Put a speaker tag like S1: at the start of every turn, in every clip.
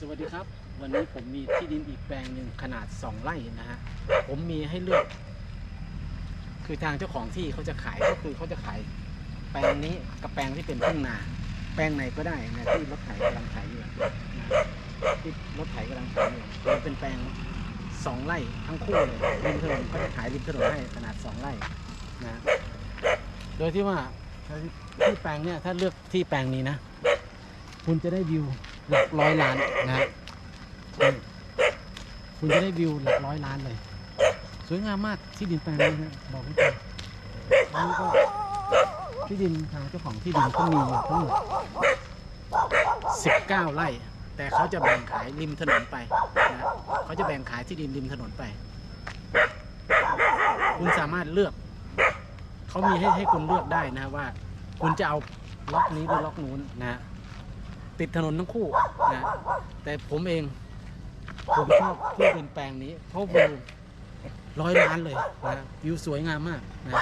S1: ครับสวัสดีครับ วันนี้ผมมีที่ดินอีกแปลงหนึ่งขนาด 2ไร่นะฮะผมมีให้เลือก คือทางเจ้าของที่เขาจะขายก็คือเขาจะขาย แปลงนี้กับแปลงที่เป็นทุ่งนา แปลงไหนก็ได้นะที่รถไถกำลังไถอยู่นะที่รถไถกำลังไถอยู่มันเป็นแปลงสองไร่ทั้งคู่เลยริมถนนเขาจะขายริมถนนให้ขนาดสองไร่นะโดยที่ว่าที่แปลงเนี่ยถ้าเลือกที่แปลงนี้นะ คุณจะได้วิว หลักร้อยล้านนะฮะคุณจะได้วิวหลักร้อยล้านเลย สวยงามมากที่ดินแปลงนี้นะบอกให้ฟังอันนี้ก็ที่ดินทางเจ้าของที่ดินก็มีอยู่ทั้งหมด19 ไร่ แต่เขาจะแบ่งขายริมถนนไปนะเขาจะแบ่งขายที่ดินริมถนนไป คุณสามารถเลือก เขามีให้ให้คุณเลือกได้นะว่า คุณจะเอาล็อกนี้หรือล็อกนู้นนะ ติดถนนทั้งคู่นะแต่ผมเอง ผมชอบที่ดินแปลงนี้ เพราะวิวร้อยล้านเลยนะวิวสวยงามมากนะ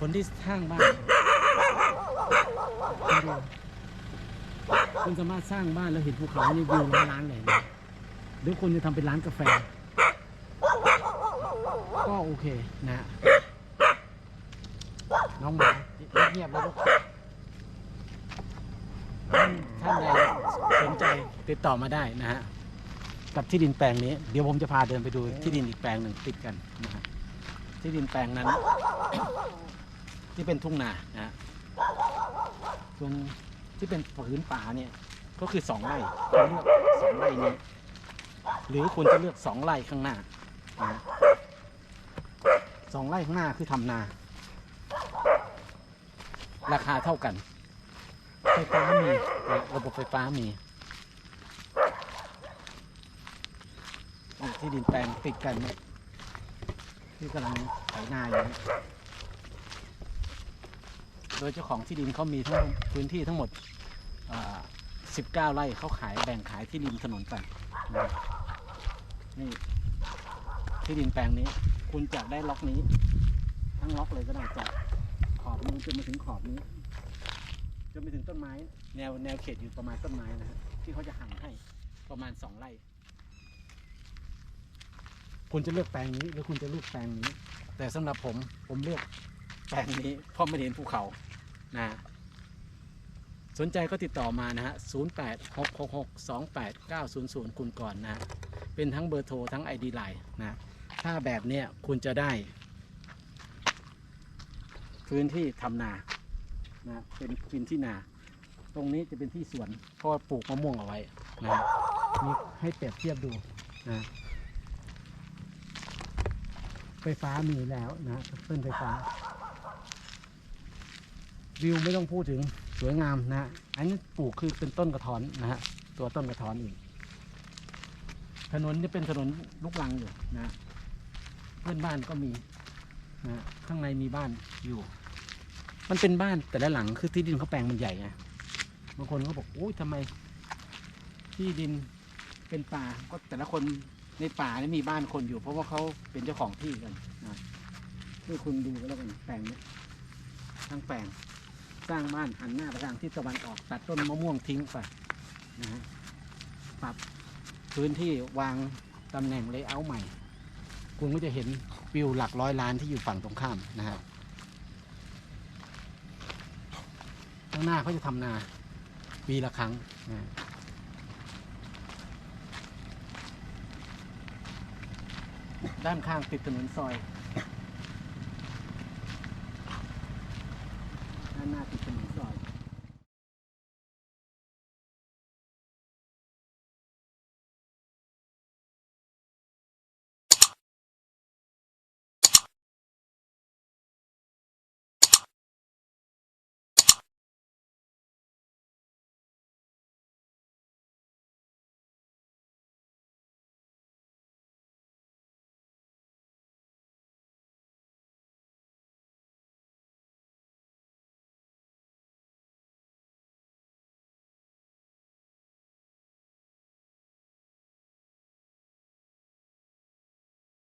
S1: คนที่สร้างบ้านคุณดูคุณสามารถสร้างบ้านแล้วเห็นภูเขานี่วิวร้อยล้านเลยนะหรือคุณจะทำเป็นร้านกาแฟ ก็โอเคนะ น้องหมาเงียบๆแล้วลูก ท่านใดสนใจติดต่อมาได้นะฮะกับที่ดินแปลงนี้ เดี๋ยวผมจะพาเดินไปดูที่ดินอีกแปลงหนึ่งติดกันนะฮะที่ดินแปลงนั้น ที่เป็นทุ่งนานะฮะส่วนที่เป็นผืนป่าเนี่ยก็คือสองไร่คุณเลือกสองไร่นี้หรือคุณจะเลือกสองไร่ข้างหน้านะฮะสองไร่ข้างหน้าคือทำนา ราคาเท่ากัน ไฟฟ้ามีระบบไฟฟ้ามีที่ดินแปลงติดกันนะที่กำลังไถนาอยู่โดยเจ้าของที่ดินเขามีทั้งพื้นที่ทั้งหมด 19 ไร่เขาขายแบ่งขายที่ริมถนนไปนะนี่ที่ดินแปลงนี้ คุณจะได้ล็อกนี้ ทั้งล็อกเลยก็ได้จากขอบนู้จนมาถึงขอบนี้ จนไปถึงต้นไม้ แนวแนวเขตอยู่ประมาณต้นไม้นะฮะที่เขาจะหั่นให้ประมาณสองไร่คุณจะเลือกแปลงนี้หรือคุณจะเลือกแปลงนี้ แต่สำหรับผมผมเลือกแปลงนี้เพราะไม่เห็นภูเขานะสนใจก็ติดต่อมานะฮะ 0 8 6 6 6 2 8 9 0 0 คุณก่อนนะฮะเป็นทั้งเบอร์โทรทั้ง ID Line นะ ถ้าแบบเนี้ยคุณจะได้ พื้นที่ทำนา นะเป็นพื้นที่นา ตรงนี้จะเป็นที่สวนเพราะว่าปลูกมะม่วงเอาไว้นะฮะมีให้เปรียบเทียบดูนะไฟฟ้ามีแล้วนะต้นไฟฟ้า วิวไม่ต้องพูดถึงสวยงามนะอันนี้ปลูกคือเป็นต้นกระถอนนะฮะตัวต้นกระถอนอีกถนนนี่เป็นถนนลูกลังอยู่นะ เพื่อนบ้านก็มีนะข้างในมีบ้านอยู่ มันเป็นบ้านแต่ละหลังคือที่ดินเขาแปลงมันใหญ่ไงบางคนก็บอกโอ้ยทำไม ที่ดินเป็นป่าก็แต่ละคนในป่านี่มีบ้านคนอยู่ เพราะว่าเขาเป็นเจ้าของที่กันนะนี่คุณดูแล้วกันแปลงนี้ทั้งแปลงสร้างบ้านหันหน้าไปทางทิศตะวันออกตัดต้นมะม่วงทิ้งไปนะฮะปรับพื้นที่วางตำแหน่งเลเยอร์ใหม่ คุณก็จะเห็นวิวหลักร้อยล้านที่อยู่ฝั่งตรงข้ามนะครับ ข้างหน้าเขาจะทำนาปีละครั้งนะด้านข้างติดถนนซอย